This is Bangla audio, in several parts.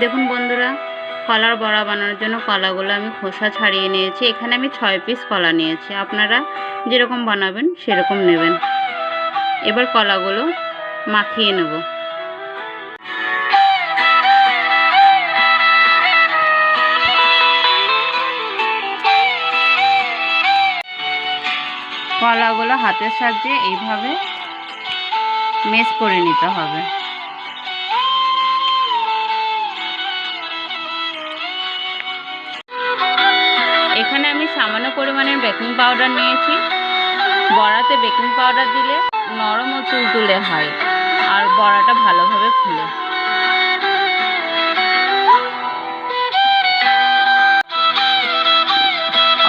দেখুন বন্ধুরা, কলার বড়া বানানোর জন্য কলাগুলো আমি খোসা ছাড়িয়ে নিয়েছি। এখানে আমি ছয় পিস কলা নিয়েছি। আপনারা যেরকম বানাবেন সেরকম নেবেন। এবার কলাগুলো মাখিয়ে নেব। কলাগুলো হাতের সাহায্যে এইভাবে মেস করে নিতে হবে। সামান্য পরিমাণের বেকিং পাউডার নিয়েছি। বড়াতে বেকিং পাউডার দিলে নরম ও তুলতুলে হয় আর বড়াটা ভালোভাবে ফুলে।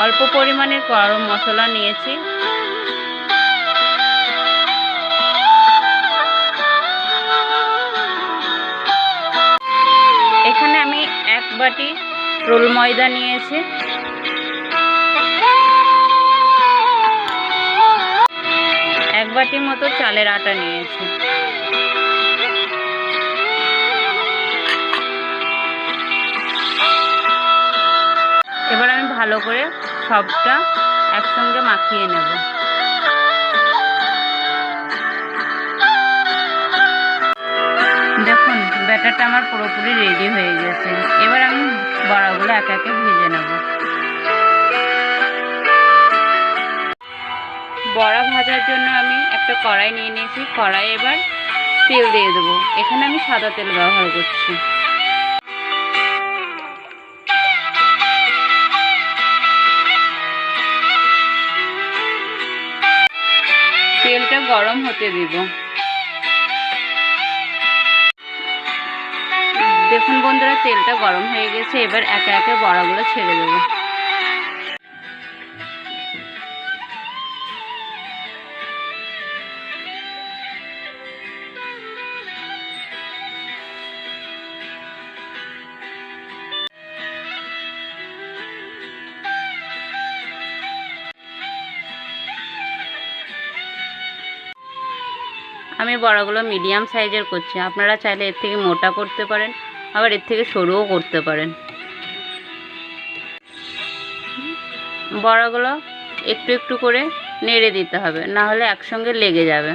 অল্প পরিমাণের গরম মশলা নিয়েছি। এখানে আমি এক বাটি রোল ময়দা নিয়েছি। বাটির মতো চালের আটা নিয়েছি। এবার আমি ভালো করে সবটা একসঙ্গে মাখিয়ে নেব। দেখুন, ব্যাটারটা আমার পুরোপুরি রেডি হয়ে গেছে। এবার আমি বড়াগুলো একে একে ভেজে বড়া ভাজার জন্য আমি একটা কড়াই নিয়ে নিয়েছি। কড়াই এবার তেল দিয়ে দেবো। এখানে আমি সাদা তেল ব্যবহার করছি। তেলটা গরম হতে দিব। দেখুন বন্ধুরা, তেলটা গরম হয়ে গেছে। এবার একে একে বড়াগুলো ছেড়ে দেবো। আমি বড়গুলো মিডিয়াম সাইজের করছি। আপনারা চাইলে এর থেকে মোটা করতে পারেন, আবার এর থেকে সরুও করতে পারেন। বড়গুলো একটু একটু করে নেড়ে দিতে হবে, না হলে একসঙ্গে লেগে যাবে।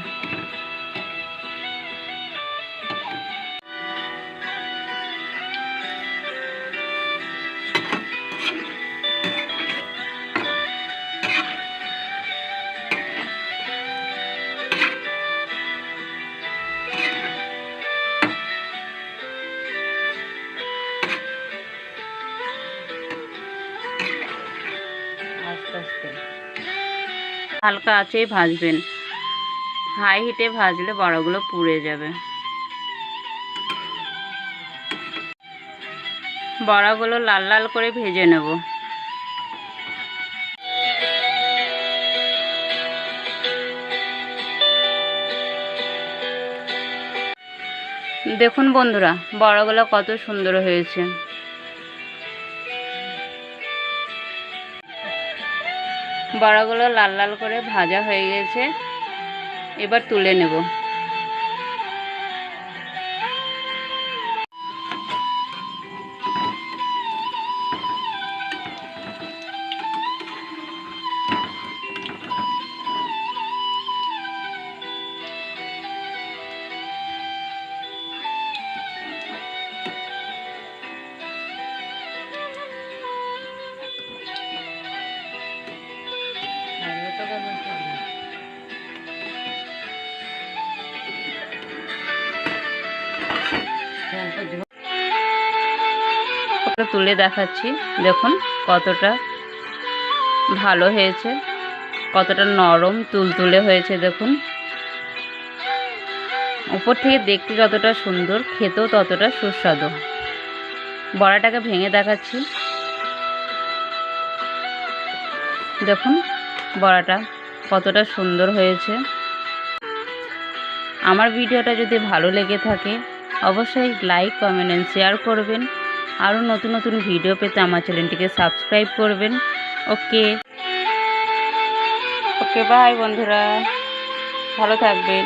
আস্তে আস্তে। হালকা আঁচেই ভাজবেন। হাই হিটে ভাজলে বড়াগুলো পুড়ে যাবে। বড়াগুলো লাল লাল করে ভেজে নেব। দেখুন বন্ধুরা, বড়াগুলো কত সুন্দর হয়েছে। বড়াগুলো লাল লাল করে ভাজা হয়ে গেছে। এবার তুলে নেব। তুলে দেখাচ্ছি। দেখুন কতটা ভালো হয়েছে, কতটা নরম তুলতুলে হয়েছে, দেখুন। উপর থেকে দেখতে যতটা সুন্দর, খেতেও ততটা সুস্বাদু। বড়াটাকে ভেঙে দেখাচ্ছি। দেখুন বড়াটা কতটা সুন্দর হয়েছে। আমার ভিডিওটা যদি ভালো লেগে থাকে, অবশ্যই লাইক, কমেন্ট শেয়ার করবেন। আরও নতুন নতুন ভিডিও পেতে আমার চ্যানেলটিকে সাবস্ক্রাইব করবেন। ওকে? ওকে বাই বন্ধুরা। ভালো থাকবেন।